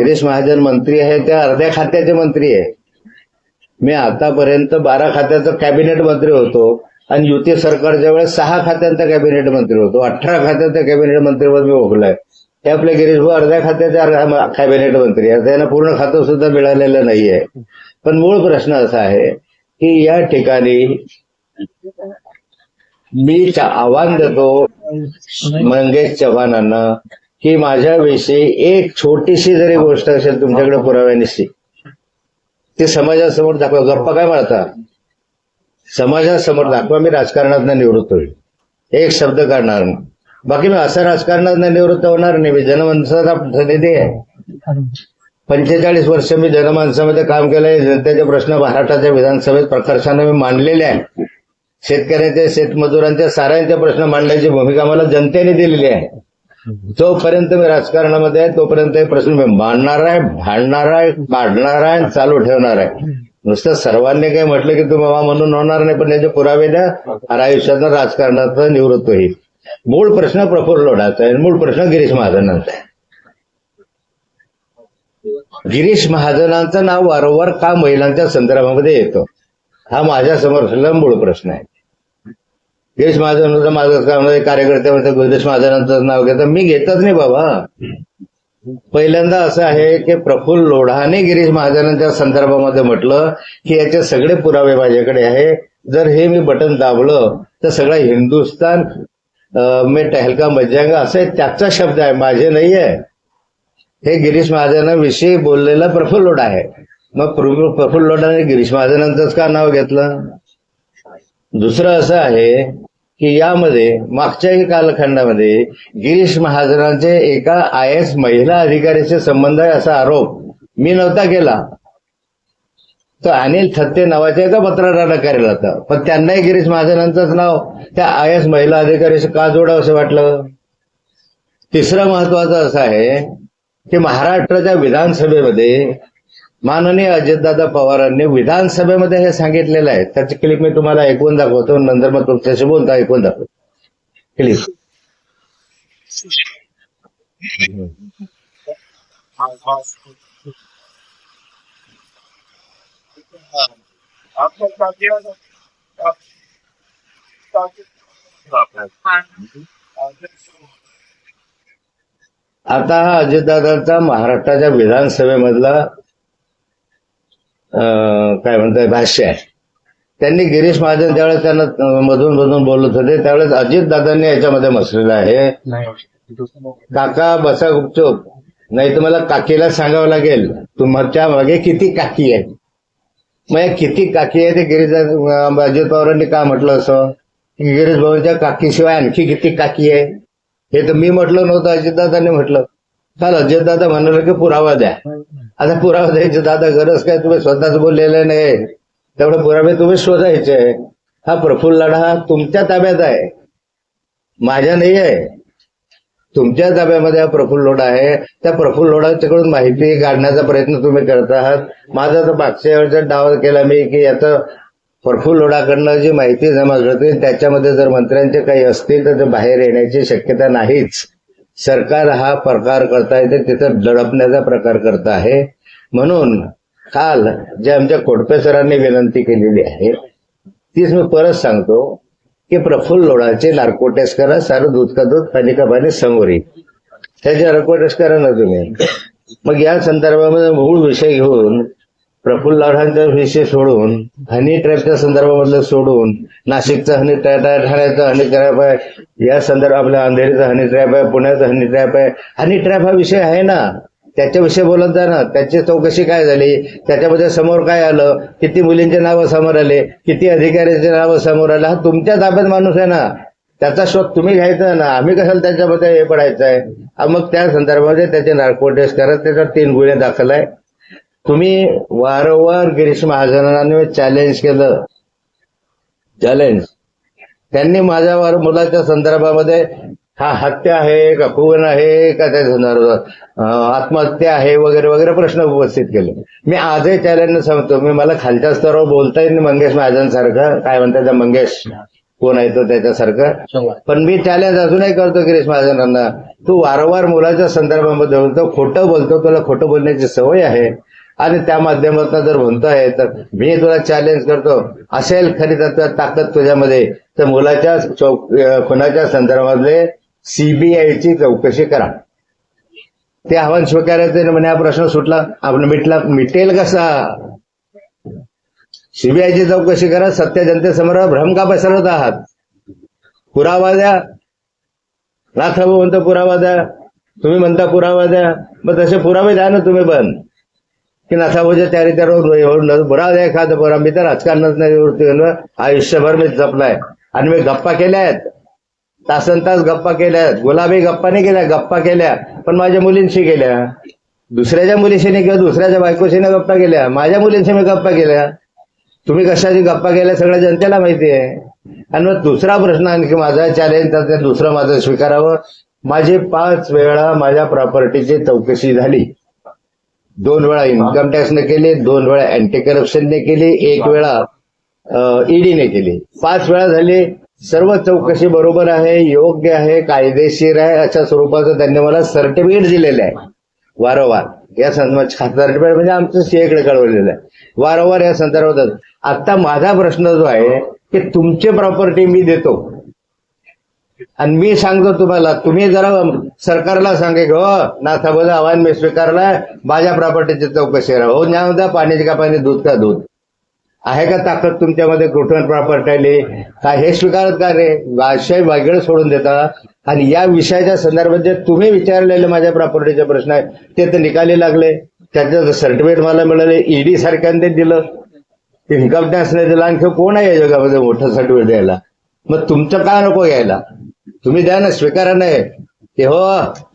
गिरीश महाजन मंत्री आहे त्या अर्ध्या खात्याचे मंत्री आहे. मी आतापर्यंत बारा खात्याचा कॅबिनेट मंत्री होतो आणि युती सरकारच्या वेळेस सहा खात्यांचा कॅबिनेट मंत्री होतो. अठरा खात्यांचा कॅबिनेट मंत्रीपद मी भोगलाय. हे आपले गिरीश भाऊ अर्ध्या खात्याचे कॅबिनेट मंत्री आहे. त्यांना पूर्ण खातं सुद्धा मिळालेलं नाहीये. पण मूळ प्रश्न असा आहे की या ठिकाणी मी आव्हान देतो मंगेश चव्हाणांना की माझ्याविषयी एक छोटीशी जरी गोष्ट असेल तुमच्याकडे पुराव्यानिशी ते समाजासमोर दाखवा. गप्पा काय मारता? समाजासमोर दाखवा मी राजकारणात निवृत्त होईल. एक शब्द काढणार बाकी मी असं राजकारणात निवृत्त होणार नाही. मी जनमानसाचा प्रतिनिधी आहे. पंचेचाळीस वर्ष मी जनमानसामध्ये काम केलंय जनतेचे प्रश्न महाराष्ट्राच्या विधानसभेत प्रकर्षाने मी मांडलेले आहे. शेतकऱ्यांचे शेतमजुरांच्या साऱ्यांचे प्रश्न मांडण्याची भूमिका मला जनतेने दिलेली आहे. जोपर्यंत मी राजकारणामध्ये आहे तोपर्यंत हे प्रश्न मी मांडणार आहे भांडणार आहे काढणार आहे आणि चालू ठेवणार आहे. नुसतं सर्वांनी काही म्हटलं की तुम्ही बाबा म्हणून होणार नाही पण याचे पुरावे द्या आणि आयुष्यात राजकारणात निवृत्त होईल. मूळ प्रश्न प्रफुल्ल लोढाचा आहे मूळ प्रश्न गिरीश महाजनांचा आहे. गिरीश महाजनांचं नाव वारंवार का महिलांच्या संदर्भामध्ये येतं? हा माझ्यासमोर मूळ प्रश्न आहे. गिरीश महाजन माझं काम कार्यकर्ते म्हणतात गिरीश महाजनांचं नाव घेतात मी घेतच नाही बाबा. पहिल्यांदा असं आहे की प्रफुल्ल लोढाने गिरीश महाजनांच्या संदर्भामध्ये म्हटलं की याचे सगळे पुरावे माझ्याकडे आहे. जर हे मी बटन दाबलं तर सगळं हिंदुस्तान मे टहलका मज्जांगा असे त्याचा शब्द आहे माझे नाही आहे. हे गिरीश महाजनाविषयी बोललेला प्रफुल्ल लोढा आहे. मग प्रफुल्ल लोढाने गिरीश महाजनांचंच का नाव घेतलं? दुसरं असं आहे की यामध्ये मागच्याही कालखंडामध्ये गिरीश महाजनांचे एका आय एस महिला अधिकाऱ्याचे संबंध आहे असा आरोप मी नव्हता केला. तो अनिल थत्ते नावाच्या एका पत्रकारानं केला होता. पण त्यांनाही गिरीश महाजनांचंच नाव त्या आय एस महिला अधिकाऱ्याशी का जोडावं असं वाटलं? तिसरं महत्वाचं असं आहे की महाराष्ट्राच्या विधानसभेमध्ये माननीय अजितदादा पवारांनी विधानसभेमध्ये हे सांगितलेलं आहे. त्याची क्लिप मी तुम्हाला ऐकून दाखवतो नंतर मग तुमच्याशी बोलता ऐकून दाखवतो. क्लिप आता हा अजितदादांचा महाराष्ट्राच्या विधानसभेमधला काय म्हणतात भाष्य आहे. त्यांनी गिरीश महाजन ज्यावेळेस त्यांना मधून मधून बोलत होते त्यावेळेस अजितदादांनी याच्यामध्ये म्हटलेलं आहे. काका बसा गुपचूप. नाही तर मला काकीला सांगावं लागेल. तुमच्या मागे किती काकी आहे मग या किती काकी आहे ते गिरीश अजित पवारांनी का म्हटलं असं? गिरीश भाऊंच्या काकीशिवाय आणखी किती काकी आहे? हे तर मी म्हटलं नव्हतं अजितदादांनी म्हटलं. काल दादा म्हणाले की पुरावा द्या. आता पुरावा द्यायचे दादा गरज काय? तुम्ही स्वतःच बोललेले नाही. त्यामुळे पुरावे तुम्ही शोधायचे. हा प्रफुल्ल लढा हा तुमच्या ताब्यात आहे. माझ्या नाही आहे. तुमच्या ताब्यामध्ये हा प्रफुल्ल लोढा आहे. त्या प्रफुल्ल लोढाच्याकडून माहिती काढण्याचा प्रयत्न तुम्ही करत आहात. माझा तर मागच्या वेळेचा डाव केला मी की याचं प्रफुल्ल लोढाकडनं जी माहिती जमा करते त्याच्यामध्ये जर मंत्र्यांचे काही असतील तर ते बाहेर येण्याची शक्यता नाहीच. सरकार हा प्रकार करताय ते तिथं दडपण्याचा प्रकार करत आहे. म्हणून काल जे आमच्या कोटपे सरांनी विनंती केलेली आहे तीच मी परत सांगतो की प्रफुल्ल लोडाचे नार्को टेस्ट करा सारं दूध का दूध पाणी का पाणी समोर. येईल त्याचे नार्को टेस्ट करा ना तुम्ही मग या संदर्भामध्ये मूळ विषय घेऊन प्रफुल्ल लोढांचा विषय सोडून हनी ट्रॅपच्या संदर्भामधलं सोडून नाशिकचा हनी ट्रॅप आहे ठाण्याचा हनी ट्रॅप आहे या संदर्भ आपल्या अंधेरीचा हनी ट्रॅप आहे पुण्याचा हनी ट्रॅप आहे. हनी ट्रॅप हा विषय आहे ना. त्याच्याविषयी बोलत जा ना. त्याची चौकशी काय झाली? त्याच्यामध्ये समोर काय आलं? किती मुलींचे नावं समोर आले? किती अधिकाऱ्यांचे नावं समोर आले? हा तुमच्या ताब्यात माणूस आहे ना. त्याचा शोध तुम्ही घ्यायचा ना. आम्ही कशाला त्याच्यामध्ये हे पडायचं आहे? मग त्या संदर्भामध्ये त्याचे नार्को टेस्ट करत त्याच्यावर तीन गुन्हे दाखल आहे. तुम्ही वारंवार गिरीश महाजनांनी चॅलेंज केलं. चॅलेंज त्यांनी माझ्यावर मुलाच्या संदर्भामध्ये हा हत्या आहे का? खून आहे का? त्या संदर्भात आत्महत्या आहे वगैरे वगैरे प्रश्न उपस्थित केले. मी आजही चॅलेंज सांगतो. मी मला खालच्या स्तरावर बोलता येईल मंगेश महाजनसारखं. काय म्हणतात मंगेश? कोण आहे तो त्याच्यासारखं? पण मी चॅलेंज अजूनही करतो गिरीश महाजनांना. तू वारंवार मुलाच्या संदर्भामध्ये बोलतो खोटं बोलतो. तुला खोटं बोलण्याची सवय आहे. आणि त्या माध्यमातून जर म्हणताय तर मी तुला चॅलेंज करतो. असेल खरी तर ताकद तुझ्यामध्ये. तर मुलाच्या चौक खुनाच्या संदर्भातले सीबीआयची चौकशी करा. ते आव्हान स्वीकारायचं म्हणे हा प्रश्न सुटला. आपण मिटला मिटेल कसा? सीबीआयची चौकशी करा सत्य जनतेसमोर भ्रम का पसरवत आहात? पुरावा द्या. राथाभाऊ म्हणतो पुरावा द्या. तुम्ही म्हणता पुरावा द्या. मग तसे पुरावे द्या ना तुम्ही पण. की नसाबोच्या तयारी त्यावर बुरा एखादं बरा. मी तर राजकारणात नाही आयुष्यभर मी जपलाय. आणि मी गप्पा केल्या आहेत. तासन तास गप्पा केल्या आहेत. गुलाबी गप्पा नाही केल्या गप्पा केल्या. पण माझ्या मुलींशी केल्या. दुसऱ्याच्या मुलीशी नाही किंवा दुसऱ्याच्या बायकोशी नाही गप्पा केल्या. माझ्या मुलींशी मी गप्पा केल्या. तुम्ही कशाची गप्पा केल्या सगळ्या जनतेला माहिती आहे. आणि मग दुसरा प्रश्न आणखी माझा चॅलेंज तर दुसरं माझं स्वीकारावं. माझी पाच वेळा माझ्या प्रॉपर्टीची चौकशी झाली. दोन वेळा इन्कम टॅक्सने केली दोन वेळा अँटी करप्शनने केली एक वेळा ईडीने केली. पाच वेळा झाली. सर्व चौकशी बरोबर आहे योग्य आहे कायदेशीर आहे अशा स्वरूपाचं त्यांनी मला सर्टिफिकेट दिलेलं आहे. वारंवार. या संदर्भात सर्टिफिकेट म्हणजे आमचं सीएकडे कळवलेलं आहे. वारंवार या संदर्भात आता माझा प्रश्न जो आहे की तुमची प्रॉपर्टी मी देतो. आणि मी सांगतो तुम्हाला तुम्ही जरा सरकारला सांगे हो नाथाबोध आव्हान मी स्वीकारलाय माझ्या प्रॉपर्टीची चौकशी राहा हो न्याय होता पाण्याची का पाणी दूध का दूध. आहे का ताकद तुमच्यामध्ये कुठून प्रॉपर्टी आली? काय हे स्वीकारत का रे आशय वेगळं सोडून देता. आणि या विषयाच्या संदर्भात जे तुम्ही विचारलेले माझ्या प्रॉपर्टीचे प्रश्न आहे ते तर निकाली लागले. त्याचं सर्टिफिकेट मला मिळाले ईडी सारख्याने दिलं. इन्कम टॅक्सने दिलं. आणखी कोण आहे या जगामध्ये मोठं सर्टिफिकेट द्यायला? मग तुमचं का नको घ्यायला तुम्ही द्या ना स्वीकारा नाही की हो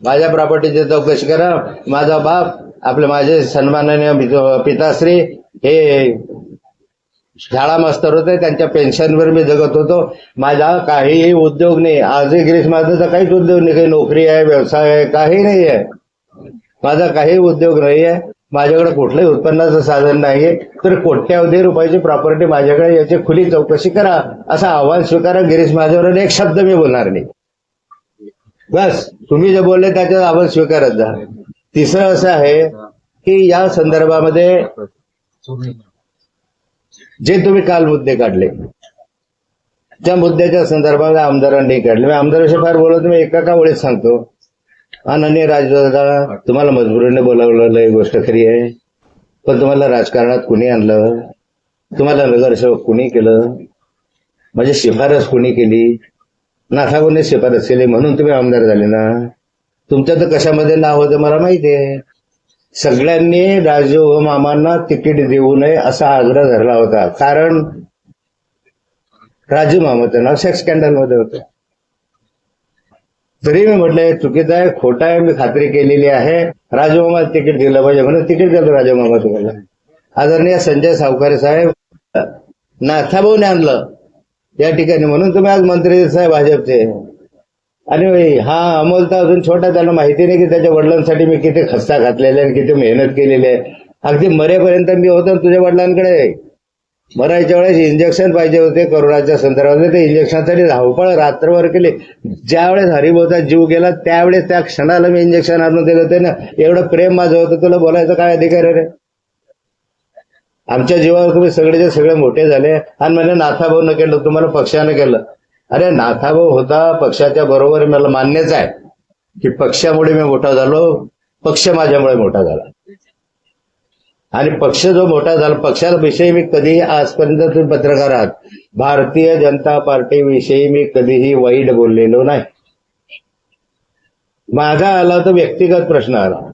माझ्या प्रॉपर्टीची चौकशी करा. माझा बाप आपले माझे सन्माननीय पिताश्री हे शाळा मास्तर होते त्यांच्या पेन्शनवर मी जगत होतो. माझा काहीही उद्योग नाही. आजही ग्रीस माझा काहीच उद्योग नाही. काही नोकरी आहे व्यवसाय आहे काही नाही आहे. माझा काही उद्योग नाही आहे. माझ्याकडे कुठलंही उत्पन्नाचं साधन नाहीये. तर कोट्यावधी रुपयाची प्रॉपर्टी माझ्याकडे याची खुली चौकशी करा असं आव्हान स्वीकारा. गिरीश माझ्यावर एक शब्द मी बोलणार नाही. बस तुम्ही जे बोलले त्याच्यात आव्हान स्वीकारत जा. तिसरं असं आहे की या संदर्भामध्ये जे तुम्ही काल मुद्दे काढले त्या मुद्द्याच्या संदर्भात आमदारांनी काढले. मी आमदाराशी फार बोलत मी एका का वेळेस सांगतो. अनन्य राजदादा तुम्हाला मजबुरीने बोलावलेलं ही गोष्ट खरी आहे. पण तुम्हाला राजकारणात कुणी आणलं? तुम्हाला नगरसेवक कुणी केलं? म्हणजे शिफारस कुणी केली? नाथागुने शिफारस केली म्हणून तुम्ही आमदार झाले ना? तुमचं तर कशामध्ये नाव होतं मला माहिती आहे. सगळ्यांनी राजीव मामांना तिकीट देऊ नये असा आग्रह धरला होता. कारण राजू मामाचं नाव सेक्स स्कॅन्डलमध्ये होतं. तरी मी म्हटलं चुकीचं आहे खोटं आहे मी खात्री केलेली आहे. राजमामा तिकीट दिलं पाहिजे म्हणून तिकीट दिलं राजमामा तुम्हाला. आदरणीय संजय सावकारे साहेब नाथाभाऊने आणलं या ठिकाणी म्हणून तुम्ही आज मंत्री साहेब भाजपचे. आणि हा अमोल तर अजून छोटा त्याला माहिती नाही की त्याच्या वडिलांसाठी मी किती खस्ता घातलेले आणि किती मेहनत केलेली आहे. अगदी मरेपर्यंत मी होतो तुझ्या वडिलांकडे मरायच्या वेळेस इंजेक्शन पाहिजे होते कोरोनाच्या संदर्भात ते इंजेक्शनसाठी धावपळ रात्रभर केली. ज्यावेळेस हरिभाऊचा जीव गेला त्यावेळेस त्या क्षणाला मी इंजेक्शन आणून दिलं होते ना. एवढं प्रेम माझं होतं. तुला बोलायचं काय अधिकार आहे रे? आमच्या जीवावर तुम्ही सगळेचे सगळे मोठे झाले. आणि म्हणजे न केलं तुम्हाला पक्षानं केलं. अरे नाथाभाऊ होता पक्षाच्या बरोबर मला मान्यच आहे. की पक्षामुळे मी मोठा झालो. पक्ष माझ्यामुळे मोठा झाला. आणि पक्ष जो मोठा झाला पक्षाविषयी मी कधीही आजपर्यंत तुम्ही पत्रकार आहात. भारतीय जनता पार्टीविषयी मी कधीही वाईट बोललेलो नाही. माझा आला तर व्यक्तिगत प्रश्न आला.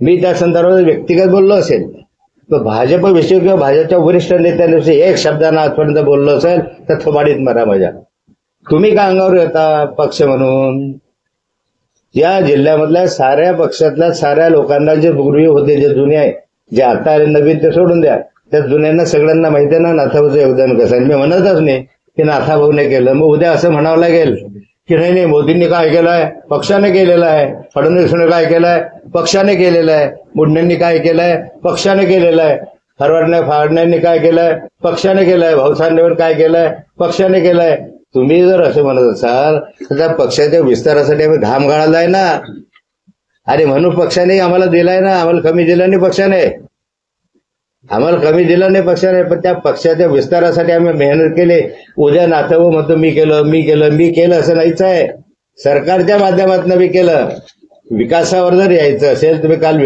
मी त्या संदर्भात व्यक्तिगत बोललो असेल. तर भाजपविषयी किंवा भाजपच्या वरिष्ठ नेत्यांविषयी एक शब्दानं आजपर्यंत बोललो असेल तर थोबाडीत मरा माझ्या. तुम्ही का अंगावर येता पक्ष म्हणून? या जिल्ह्यामधल्या साऱ्या पक्षातल्या साऱ्या लोकांना जे पूर्वी होते जे जुने आहेत जे आता आले नवीन ते सोडून द्या. त्या जुन्यांना सगळ्यांना माहिती आहे ना नाथाभाऊचं योगदान कसं आहे. मी म्हणतच नाही की नाथाभाऊने केलं. मग उद्या असं म्हणावं लागेल की नाही नाही मोदींनी काय केलंय? पक्षाने केलेलं आहे. फडणवीसने काय केलंय? पक्षाने केलेलं आहे. मुंडेंनी काय केलंय? पक्षाने केलेलं आहे. फरवडणे फाडण्यांनी काय केलंय? पक्षाने केलंय. भाऊसाहेबांनी काय केलंय? पक्षाने केलंय. तुम्ही जर असं म्हणत असाल तर त्या पक्षाच्या विस्तारासाठी आम्ही घाम गाळालाय ना. अरे म्हणून पक्षाने आम्हाला दिलाय ना आम्हाला कमी दिला नाही पक्षाने आम्हाला कमी दिलं नाही पक्षाने पण त्या पक्षाच्या विस्तारासाठी आम्ही मेहनत केली. उद्या नाथव म्हणतो मी केलं मी केलं मी केलं असं नाहीच आहे. सरकारच्या माध्यमातून मी केलं. विकासावर जर यायचं असेल तुम्ही काल